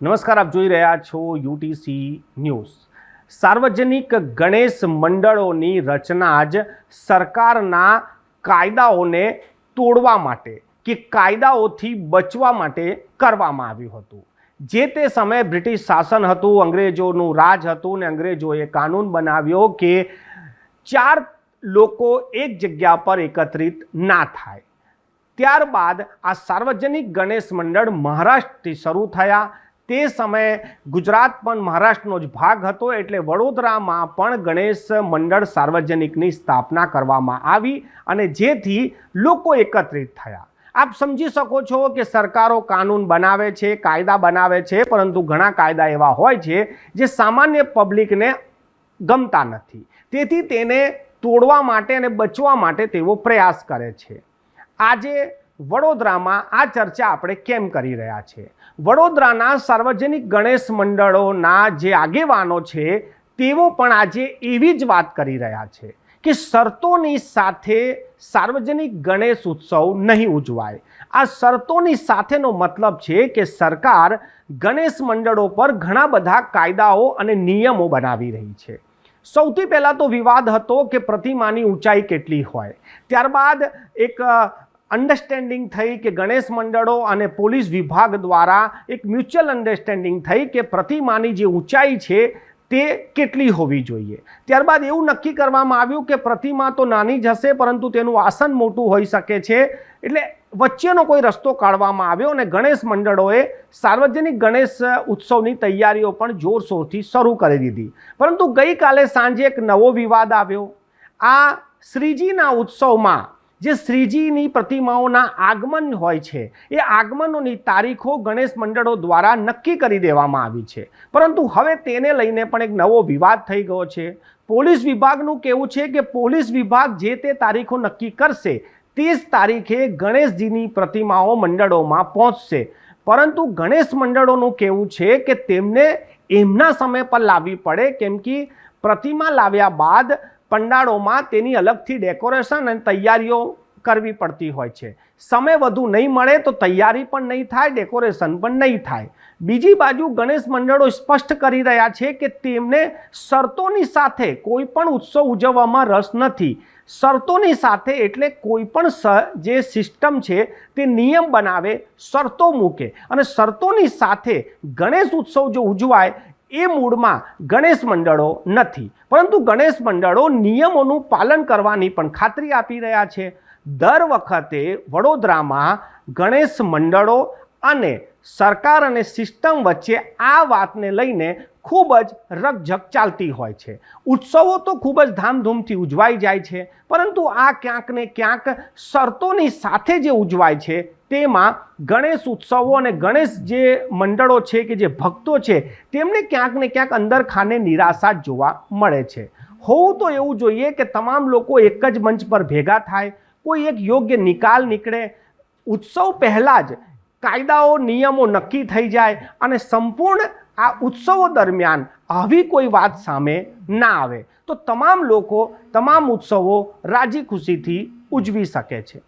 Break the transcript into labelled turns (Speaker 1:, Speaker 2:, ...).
Speaker 1: નમસ્કાર, આપ જોઈ રહ્યા છો યુટીસી ન્યૂઝ. સાર્વજનિક ગણેશ મંડળોની રચના જ સરકારના કાયદાઓને તોડવા માટે કે કાયદાઓથી બચવા માટે કરવામાં આવ્યું હતું. જે તે સમયે બ્રિટિશ શાસન હતું, અંગ્રેજોનું રાજ હતું ને અંગ્રેજોએ કાનૂન બનાવ્યો કે ચાર લોકો એક જગ્યા પર એકત્રિત ના થાય. ત્યારબાદ આ સાર્વજનિક ગણેશ મંડળ મહારાષ્ટ્રથી શરૂ થયા. તે સમયે ગુજરાત પણ મહારાષ્ટ્રનો જ ભાગ હતો એટલે વડોદરામાં પણ ગણેશ મંડળ સાર્વજનિકની સ્થાપના કરવામાં આવી અને જેથી લોકો એકત્રિત થયા. આપ સમજી શકો છો કે સરકારો કાનૂન બનાવે છે, કાયદા બનાવે છે, પરંતુ ઘણા કાયદા એવા હોય છે જે સામાન્ય પબ્લિકને ગમતા નથી. તેથી તેને તોડવા માટે અને બચવા માટે તેઓ પ્રયાસ કરે છે. આજે વડોદરામાં આ ચર્ચા આપણે કેમ કરી રહ્યા છે? વડોદરાના સાર્વજનિક ગણેશ મંડળોના જે આગેવાનો છે, તેઓ પણ આજે એવી જ વાત કરી રહ્યા છે કે શરતોની સાથે સાર્વજનિક ગણેશ ઉત્સવ નહીં ઉજવાય. આ શરતોની સાથેનો મતલબ છે કે સરકાર ગણેશ મંડળો પર ઘણા બધા કાયદાઓ અને નિયમો બનાવી રહી છે. સૌથી પહેલાં તો વિવાદ હતો કે પ્રતિમાની ઊંચાઈ કેટલી હોય. ત્યારબાદ એક અન્ડરસ્ટેન્ડિંગ થઈ કે ગણેશ મંડળો અને પોલીસ વિભાગ દ્વારા એક મ્યુચ્યુઅલ અન્ડરસ્ટેન્ડિંગ થઈ કે પ્રતિમાની જે ઊંચાઈ છે તે કેટલી હોવી જોઈએ. ત્યારબાદ એવું નક્કી કરવામાં આવ્યું કે પ્રતિમા તો નાની જ હશે, પરંતુ તેનું આસન મોટું હોઈ શકે છે. એટલે વચ્ચેનો કોઈ રસ્તો કાઢવામાં આવ્યો અને ગણેશ મંડળોએ સાર્વજનિક ગણેશ ઉત્સવની તૈયારીઓ પણ જોરશોરથી શરૂ કરી દીધી. પરંતુ ગઈકાલે સાંજે એક નવો વિવાદ આવ્યો. આ શ્રીજીના ઉત્સવમાં જે શ્રીજીની પ્રતિમાઓના આગમન હોય છે, એ આગમનોની તારીખો ગણેશ મંડળો દ્વારા નક્કી કરી દેવામાં આવી છે. પરંતુ હવે તેને લઈને પણ એક નવો વિવાદ થઈ ગયો છે. પોલીસ વિભાગનું કહેવું છે કે પોલીસ વિભાગ જે તે તારીખો નક્કી કરશે, તે જ તારીખે ગણેશજીની પ્રતિમાઓ મંડળોમાં પહોંચશે. પરંતુ ગણેશ મંડળોનું કહેવું છે કે તેમને એમના સમય પર લાવવી પડે, કેમ કે પ્રતિમા લાવ્યા બાદ પંડાળોમાં તેની અલગથી ડેકોરેશન અને તૈયારીઓ કરવી પડતી હોય છે. સમય વધુ નહીં મળે તો તૈયારી પણ નહીં થાય, ડેકોરેશન પણ નહીં થાય. બીજી બાજુ ગણેશ મંડળો સ્પષ્ટ કરી રહ્યા છે કે તેમને શરતોની સાથે કોઈ પણ ઉત્સવ ઉજવવામાં રસ નથી. શરતોની સાથે એટલે કોઈ પણ જે સિસ્ટમ છે તે નિયમ બનાવે, શરતો મૂકે. અને શરતોની સાથે ગણેશ ઉત્સવ જો ઉજવાય એ મૂળમાં ગણેશ મંડળો નથી. પરંતુ ગણેશ મંડળો નિયમોનું પાલન કરવાની પણ ખાતરી આપી રહ્યા છે. દર વખતે વડોદરામાં ગણેશ મંડળો અને સરકાર અને સિસ્ટમ વચ્ચે આ વાતને લઈને ખૂબ જ રકઝક ચાલતી હોય છે. ઉત્સવો તો ખૂબ જ ધામધૂમથી ઉજવાઈ જાય છે, પરંતુ આ ક્યાંક ને ક્યાંક શરતોની સાથે જે ઉજવાય છે તેમાં ગણેશ ઉત્સવો અને ગણેશ જે મંડળો છે કે જે ભક્તો છે, તેમને ક્યાંક ને ક્યાંક અંદર ખાને નિરાશા જોવા મળે છે. હોવું તો એવું જોઈએ કે તમામ લોકો એક જ મંચ પર ભેગા થાય, કોઈ એક યોગ્ય નિકાલ નીકળે. ઉત્સવ પહેલાં જ કાયદાઓ, નિયમો નક્કી થઈ જાય અને સંપૂર્ણ આ ઉત્સવો દરમિયાન આવી કોઈ વાત સામે ના આવે. તો તમામ લોકો તમામ ઉત્સવો રાજી ખુશીથી ઉજવી શકે છે.